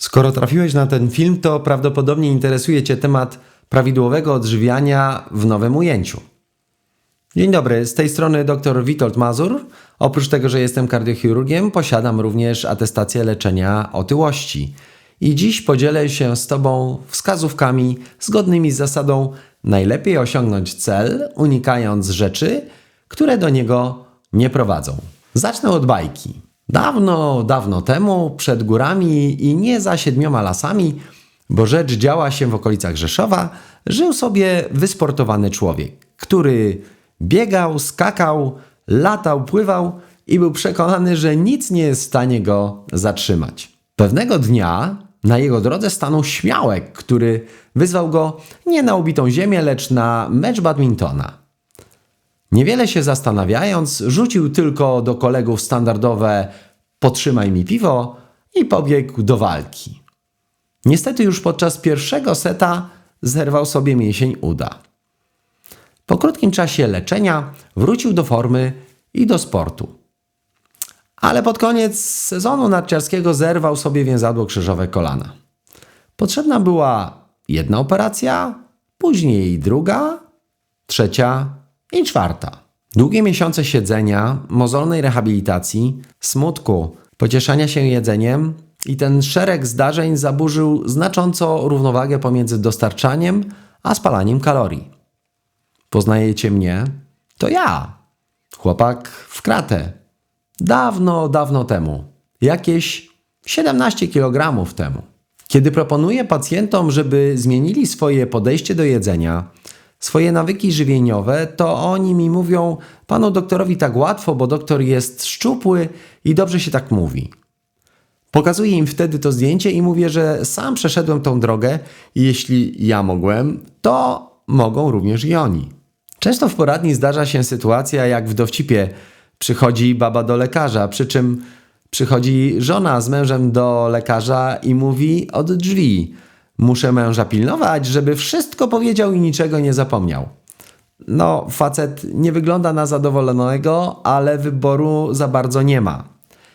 Skoro trafiłeś na ten film, to prawdopodobnie interesuje Cię temat prawidłowego odżywiania w nowym ujęciu. Dzień dobry, z tej strony dr Witold Mazur. Oprócz tego, że jestem kardiochirurgiem, posiadam również atestację leczenia otyłości. I dziś podzielę się z Tobą wskazówkami zgodnymi z zasadą najlepiej osiągnąć cel, unikając rzeczy, które do niego nie prowadzą. Zacznę od bajki. Dawno, dawno temu, przed górami i nie za siedmioma lasami, bo rzecz działa się w okolicach Rzeszowa, żył sobie wysportowany człowiek, który biegał, skakał, latał, pływał i był przekonany, że nic nie jest w stanie go zatrzymać. Pewnego dnia na jego drodze stanął śmiałek, który wyzwał go nie na ubitą ziemię, lecz na mecz badmintona. Niewiele się zastanawiając, rzucił tylko do kolegów standardowe potrzymaj mi piwo i pobiegł do walki. Niestety już podczas pierwszego seta zerwał sobie mięsień uda. Po krótkim czasie leczenia wrócił do formy i do sportu. Ale pod koniec sezonu narciarskiego zerwał sobie więzadło krzyżowe kolana. Potrzebna była jedna operacja, później druga, trzecia i czwarta. Długie miesiące siedzenia, mozolnej rehabilitacji, smutku, pocieszania się jedzeniem i ten szereg zdarzeń zaburzył znacząco równowagę pomiędzy dostarczaniem a spalaniem kalorii. Poznajecie mnie? To ja, chłopak w kratę. Dawno, dawno temu. Jakieś 17 kg temu. Kiedy proponuję pacjentom, żeby zmienili swoje podejście do jedzenia, swoje nawyki żywieniowe, to oni mi mówią: Panu doktorowi tak łatwo, bo doktor jest szczupły i dobrze się tak mówi. Pokazuję im wtedy to zdjęcie i mówię, że sam przeszedłem tą drogę i jeśli ja mogłem, to mogą również i oni. Często w poradni zdarza się sytuacja jak w dowcipie. Przychodzi baba do lekarza, przy czym przychodzi żona z mężem do lekarza i mówi od drzwi: Muszę męża pilnować, żeby wszystko powiedział i niczego nie zapomniał. No, facet nie wygląda na zadowolonego, ale wyboru za bardzo nie ma.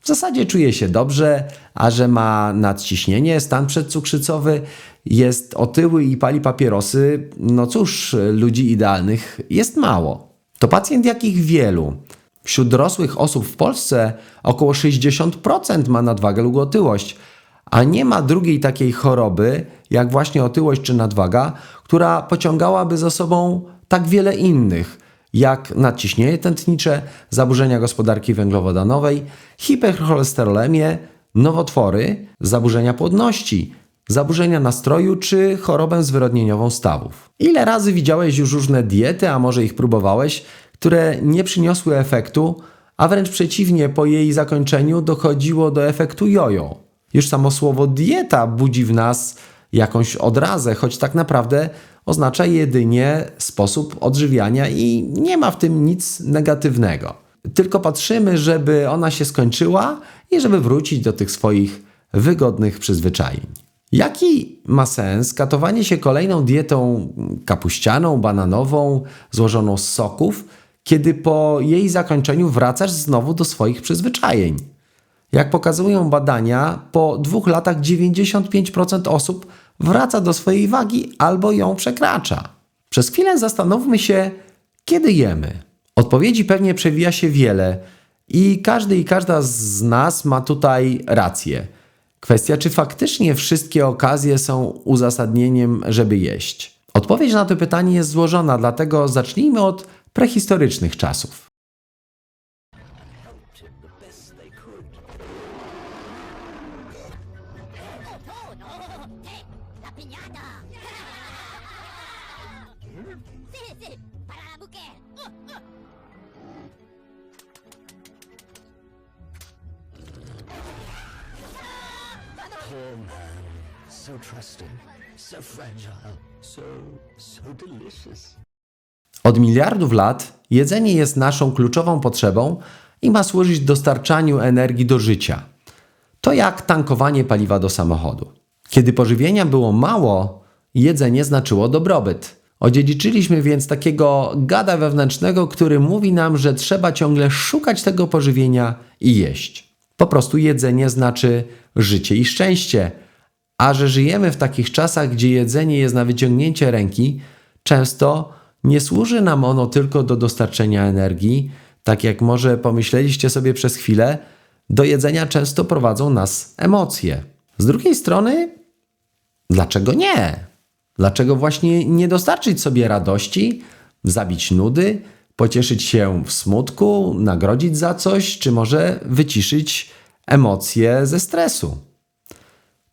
W zasadzie czuje się dobrze, a że ma nadciśnienie, stan przedcukrzycowy, jest otyły i pali papierosy, no cóż, ludzi idealnych jest mało. To pacjent jakich wielu. Wśród dorosłych osób w Polsce około 60% ma nadwagę lub otyłość, a nie ma drugiej takiej choroby, jak właśnie otyłość czy nadwaga, która pociągałaby za sobą tak wiele innych, jak nadciśnienie tętnicze, zaburzenia gospodarki węglowodanowej, hipercholesterolemię, nowotwory, zaburzenia płodności, zaburzenia nastroju czy chorobę zwyrodnieniową stawów. Ile razy widziałeś już różne diety, a może ich próbowałeś, które nie przyniosły efektu, a wręcz przeciwnie, po jej zakończeniu dochodziło do efektu jojo. Już samo słowo dieta budzi w nas jakąś odrazę, choć tak naprawdę oznacza jedynie sposób odżywiania i nie ma w tym nic negatywnego. Tylko patrzymy, żeby ona się skończyła i żeby wrócić do tych swoich wygodnych przyzwyczajeń. Jaki ma sens katowanie się kolejną dietą kapuścianą, bananową, złożoną z soków, kiedy po jej zakończeniu wracasz znowu do swoich przyzwyczajeń? Jak pokazują badania, po dwóch latach 95% osób wraca do swojej wagi albo ją przekracza. Przez chwilę zastanówmy się, kiedy jemy. Odpowiedzi pewnie przewija się wiele i każdy i każda z nas ma tutaj rację. Kwestia, czy faktycznie wszystkie okazje są uzasadnieniem, żeby jeść. Odpowiedź na to pytanie jest złożona, dlatego zacznijmy od prehistorycznych czasów. Poor man. So trusting, so fragile, so, so delicious. Od miliardów lat jedzenie jest naszą kluczową potrzebą i ma służyć dostarczaniu energii do życia. To jak tankowanie paliwa do samochodu. Kiedy pożywienia było mało, jedzenie znaczyło dobrobyt. Odziedziczyliśmy więc takiego gada wewnętrznego, który mówi nam, że trzeba ciągle szukać tego pożywienia i jeść. Po prostu jedzenie znaczy życie i szczęście, A że żyjemy w takich czasach, gdzie jedzenie jest na wyciągnięcie ręki, często nie służy nam ono tylko do dostarczenia energii, tak jak może pomyśleliście sobie przez chwilę, do jedzenia często prowadzą nas emocje. Z drugiej strony, dlaczego nie? Dlaczego właśnie nie dostarczyć sobie radości, zabić nudy, pocieszyć się w smutku, nagrodzić za coś, czy może wyciszyć emocje ze stresu?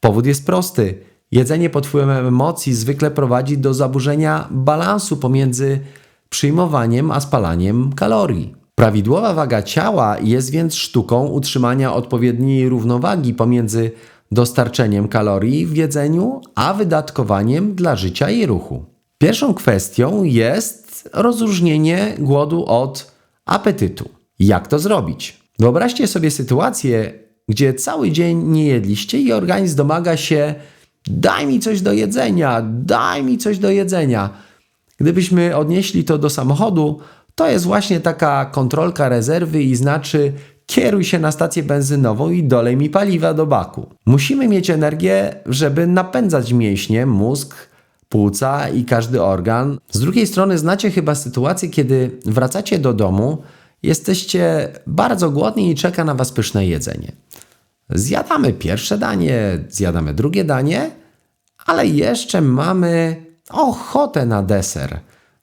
Powód jest prosty. Jedzenie pod wpływem emocji zwykle prowadzi do zaburzenia balansu pomiędzy przyjmowaniem a spalaniem kalorii. Prawidłowa waga ciała jest więc sztuką utrzymania odpowiedniej równowagi pomiędzy dostarczeniem kalorii w jedzeniu a wydatkowaniem dla życia i ruchu. Pierwszą kwestią jest rozróżnienie głodu od apetytu. Jak to zrobić? Wyobraźcie sobie sytuację, gdzie cały dzień nie jedliście i organizm domaga się: daj mi coś do jedzenia, daj mi coś do jedzenia. Gdybyśmy odnieśli to do samochodu, to jest właśnie taka kontrolka rezerwy i znaczy kieruj się na stację benzynową i dolej mi paliwa do baku. Musimy mieć energię, żeby napędzać mięśnie, mózg, płuca i każdy organ. Z drugiej strony znacie chyba sytuację, kiedy wracacie do domu, jesteście bardzo głodni i czeka na was pyszne jedzenie. Zjadamy pierwsze danie, zjadamy drugie danie, ale jeszcze mamy ochotę na deser.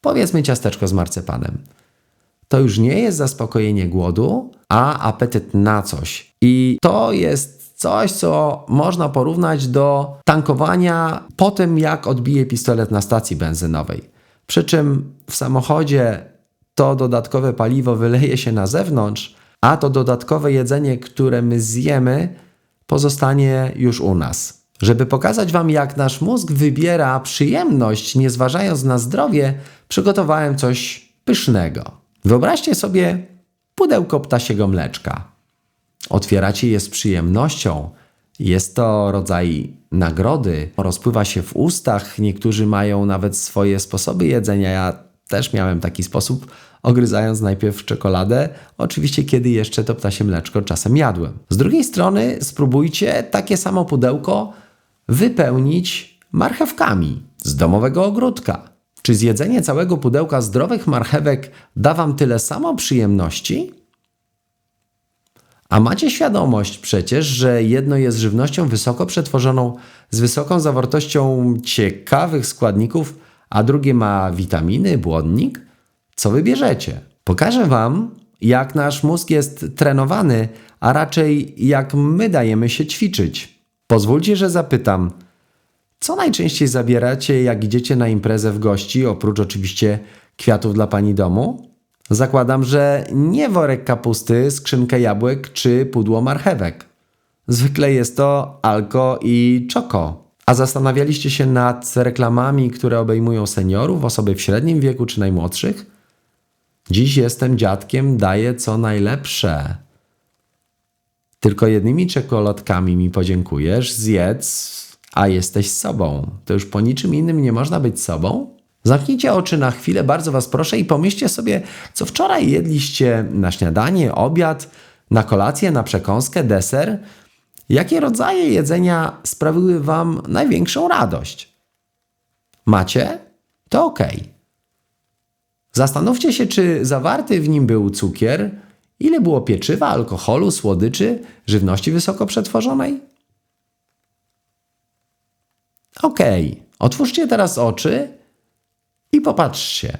Powiedzmy ciasteczko z marcepanem. To już nie jest zaspokojenie głodu, a apetyt na coś. I to jest coś, co można porównać do tankowania po tym, jak odbije pistolet na stacji benzynowej. Przy czym w samochodzie to dodatkowe paliwo wyleje się na zewnątrz, a to dodatkowe jedzenie, które my zjemy, pozostanie już u nas. Żeby pokazać Wam, jak nasz mózg wybiera przyjemność, nie zważając na zdrowie, przygotowałem coś pysznego. Wyobraźcie sobie pudełko ptasiego mleczka. Otwieracie je z przyjemnością. Jest to rodzaj nagrody, rozpływa się w ustach. Niektórzy mają nawet swoje sposoby jedzenia. Ja też miałem taki sposób, ogryzając najpierw czekoladę, oczywiście kiedy jeszcze to ptasie mleczko czasem jadłem. Z drugiej strony spróbujcie takie samo pudełko wypełnić marchewkami z domowego ogródka. Czy zjedzenie całego pudełka zdrowych marchewek da Wam tyle samo przyjemności? A macie świadomość przecież, że jedno jest żywnością wysoko przetworzoną z wysoką zawartością ciekawych składników, a drugie ma witaminy, błonnik? Co wybierzecie? Pokażę Wam, jak nasz mózg jest trenowany, a raczej jak my dajemy się ćwiczyć. Pozwólcie, że zapytam, co najczęściej zabieracie, jak idziecie na imprezę w gości, oprócz oczywiście kwiatów dla pani domu? Zakładam, że nie worek kapusty, skrzynkę jabłek czy pudło marchewek. Zwykle jest to alko i czoko. A zastanawialiście się nad reklamami, które obejmują seniorów, osoby w średnim wieku czy najmłodszych? Dziś jestem dziadkiem, daję co najlepsze. Tylko jednymi czekoladkami mi podziękujesz, zjedz, a jesteś sobą. To już po niczym innym nie można być sobą? Zamknijcie oczy na chwilę, bardzo Was proszę, i pomyślcie sobie, co wczoraj jedliście na śniadanie, obiad, na kolację, na przekąskę, deser. Jakie rodzaje jedzenia sprawiły Wam największą radość? Macie? To ok. Zastanówcie się, czy zawarty w nim był cukier, ile było pieczywa, alkoholu, słodyczy, żywności wysoko przetworzonej. Ok, otwórzcie teraz oczy i popatrzcie.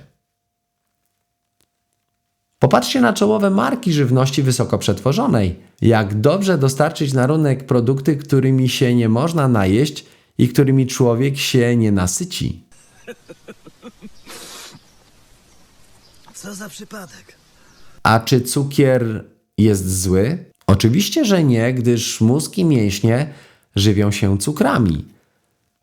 Popatrzcie na czołowe marki żywności wysoko przetworzonej. Jak dobrze dostarczyć na rynek produkty, którymi się nie można najeść i którymi człowiek się nie nasyci. Co za przypadek? A czy cukier jest zły? Oczywiście, że nie, gdyż mózg i mięśnie żywią się cukrami.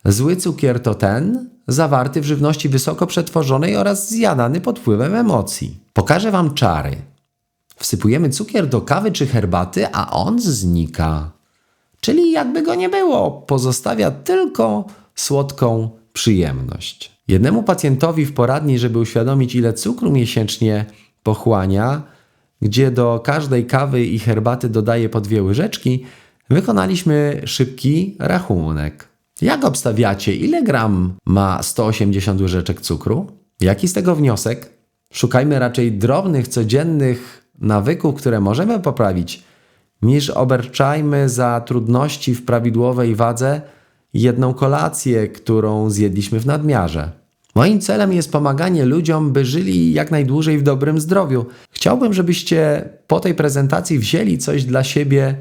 Zły cukier to ten zawarty w żywności wysoko przetworzonej oraz zjadany pod wpływem emocji. Pokażę Wam czary. Wsypujemy cukier do kawy czy herbaty, a on znika. Czyli jakby go nie było, pozostawia tylko słodką przyjemność. Jednemu pacjentowi w poradni, żeby uświadomić, ile cukru miesięcznie pochłania, gdzie do każdej kawy i herbaty dodaje po dwie łyżeczki, wykonaliśmy szybki rachunek. Jak obstawiacie, ile gram ma 180 łyżeczek cukru? Jaki z tego wniosek? Szukajmy raczej drobnych, codziennych nawyków, które możemy poprawić, niż oberczajmy za trudności w prawidłowej wadze jedną kolację, którą zjedliśmy w nadmiarze. Moim celem jest pomaganie ludziom, by żyli jak najdłużej w dobrym zdrowiu. Chciałbym, żebyście po tej prezentacji wzięli coś dla siebie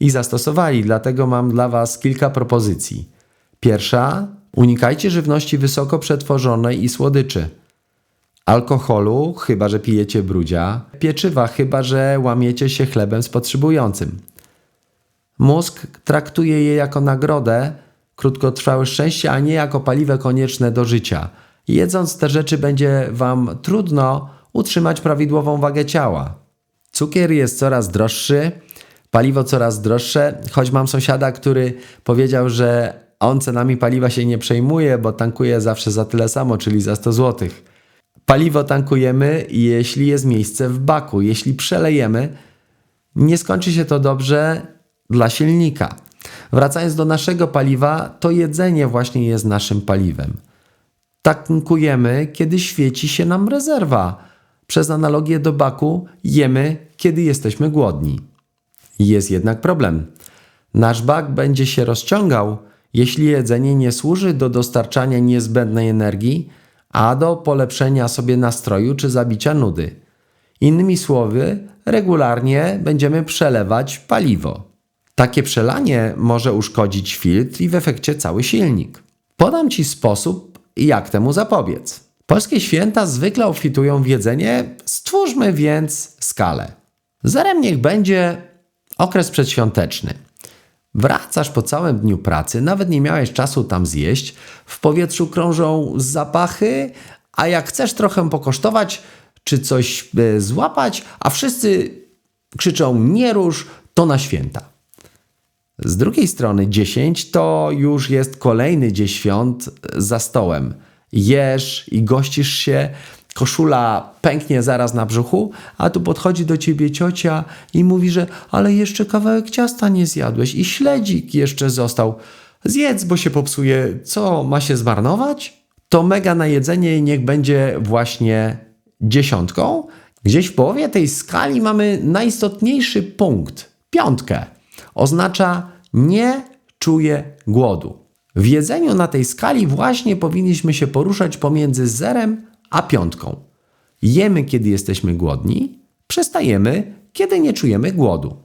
i zastosowali, dlatego mam dla Was kilka propozycji. Pierwsza: unikajcie żywności wysoko przetworzonej i słodyczy. Alkoholu, chyba że pijecie brudzia, pieczywa, chyba że łamiecie się chlebem z potrzebującym. Mózg traktuje je jako nagrodę, krótkotrwałe szczęście, a nie jako paliwo konieczne do życia. Jedząc te rzeczy będzie Wam trudno utrzymać prawidłową wagę ciała. Cukier jest coraz droższy, paliwo coraz droższe, choć mam sąsiada, który powiedział, że on cenami paliwa się nie przejmuje, bo tankuje zawsze za tyle samo, czyli za 100 zł. Paliwo tankujemy, jeśli jest miejsce w baku. Jeśli przelejemy, nie skończy się to dobrze dla silnika. Wracając do naszego paliwa, to jedzenie właśnie jest naszym paliwem. Tankujemy, kiedy świeci się nam rezerwa. Przez analogię do baku jemy, kiedy jesteśmy głodni. Jest jednak problem. Nasz bak będzie się rozciągał, jeśli jedzenie nie służy do dostarczania niezbędnej energii, a do polepszenia sobie nastroju czy zabicia nudy. Innymi słowy, regularnie będziemy przelewać paliwo. Takie przelanie może uszkodzić filtr i w efekcie cały silnik. Podam Ci sposób, jak temu zapobiec. Polskie święta zwykle obfitują w jedzenie, stwórzmy więc skalę. Zerem niech będzie okres przedświąteczny. Wracasz po całym dniu pracy, nawet nie miałeś czasu tam zjeść, w powietrzu krążą zapachy, a jak chcesz trochę pokosztować czy coś e, złapać, a wszyscy krzyczą nie rusz, to na święta. Z drugiej strony 10 to już jest kolejny dzień świąt za stołem. Jesz i gościsz się, koszula pęknie zaraz na brzuchu, a tu podchodzi do ciebie ciocia i mówi, że ale jeszcze kawałek ciasta nie zjadłeś i śledzik jeszcze został. Zjedz, bo się popsuje. Co, ma się zmarnować? To mega na jedzenie niech będzie właśnie dziesiątką. Gdzieś w połowie tej skali mamy najistotniejszy punkt, piątkę. Oznacza nie czuję głodu. W jedzeniu na tej skali właśnie powinniśmy się poruszać pomiędzy zerem a piątką. Jemy, kiedy jesteśmy głodni, przestajemy, kiedy nie czujemy głodu.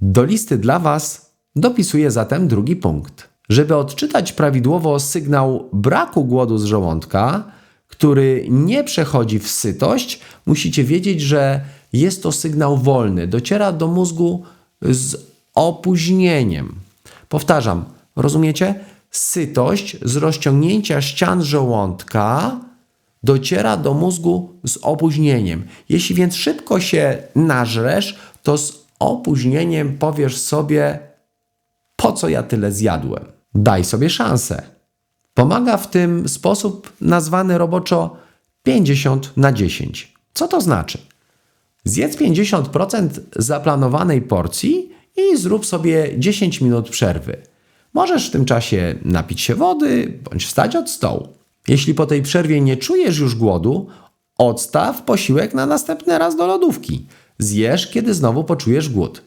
Do listy dla Was dopisuję zatem drugi punkt. Żeby odczytać prawidłowo sygnał braku głodu z żołądka, który nie przechodzi w sytość, musicie wiedzieć, że jest to sygnał wolny, dociera do mózgu z opóźnieniem. Powtarzam, rozumiecie? Sytość z rozciągnięcia ścian żołądka dociera do mózgu z opóźnieniem. Jeśli więc szybko się nażresz, to z opóźnieniem powiesz sobie, po co ja tyle zjadłem. Daj sobie szansę. Pomaga w tym sposób nazwany roboczo 50 na 10. Co to znaczy? Zjedz 50% zaplanowanej porcji i zrób sobie 10 minut przerwy. Możesz w tym czasie napić się wody bądź wstać od stołu. Jeśli po tej przerwie nie czujesz już głodu, odstaw posiłek na następny raz do lodówki. Zjesz, kiedy znowu poczujesz głód.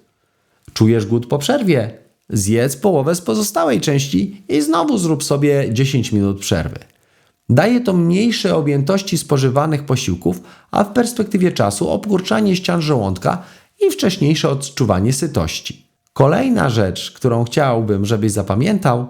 Czujesz głód po przerwie? Zjedz połowę z pozostałej części i znowu zrób sobie 10 minut przerwy. Daje to mniejsze objętości spożywanych posiłków, a w perspektywie czasu obkurczanie ścian żołądka i wcześniejsze odczuwanie sytości. Kolejna rzecz, którą chciałbym, żebyś zapamiętał,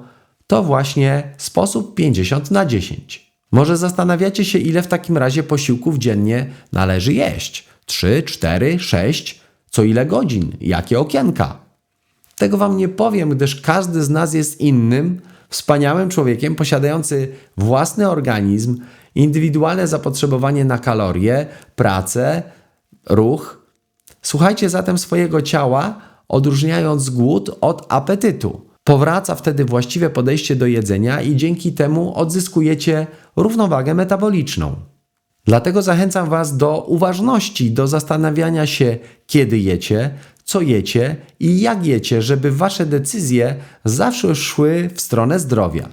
to właśnie sposób 50 na 10. Może zastanawiacie się, ile w takim razie posiłków dziennie należy jeść? 3, 4, 6? Co ile godzin? Jakie okienka? Tego Wam nie powiem, gdyż każdy z nas jest innym, wspaniałym człowiekiem posiadający własny organizm, indywidualne zapotrzebowanie na kalorie, pracę, ruch. Słuchajcie zatem swojego ciała, odróżniając głód od apetytu. Powraca wtedy właściwe podejście do jedzenia i dzięki temu odzyskujecie równowagę metaboliczną. Dlatego zachęcam Was do uważności, do zastanawiania się, kiedy jecie, co jecie i jak jecie, żeby Wasze decyzje zawsze szły w stronę zdrowia.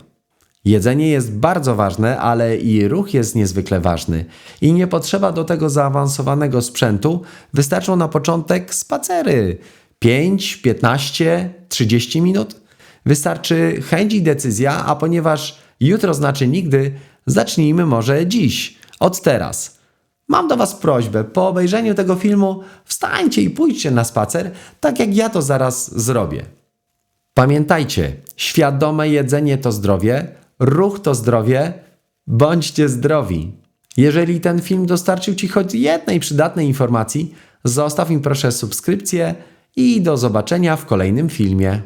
Jedzenie jest bardzo ważne, ale i ruch jest niezwykle ważny. I nie potrzeba do tego zaawansowanego sprzętu, wystarczą na początek spacery 5, 15, 30 minut. Wystarczy chęć i decyzja, a ponieważ jutro znaczy nigdy, zacznijmy może dziś, od teraz. Mam do Was prośbę, po obejrzeniu tego filmu wstańcie i pójdźcie na spacer, tak jak ja to zaraz zrobię. Pamiętajcie, świadome jedzenie to zdrowie, ruch to zdrowie, bądźcie zdrowi. Jeżeli ten film dostarczył Ci choć jednej przydatnej informacji, zostaw mi proszę subskrypcję i do zobaczenia w kolejnym filmie.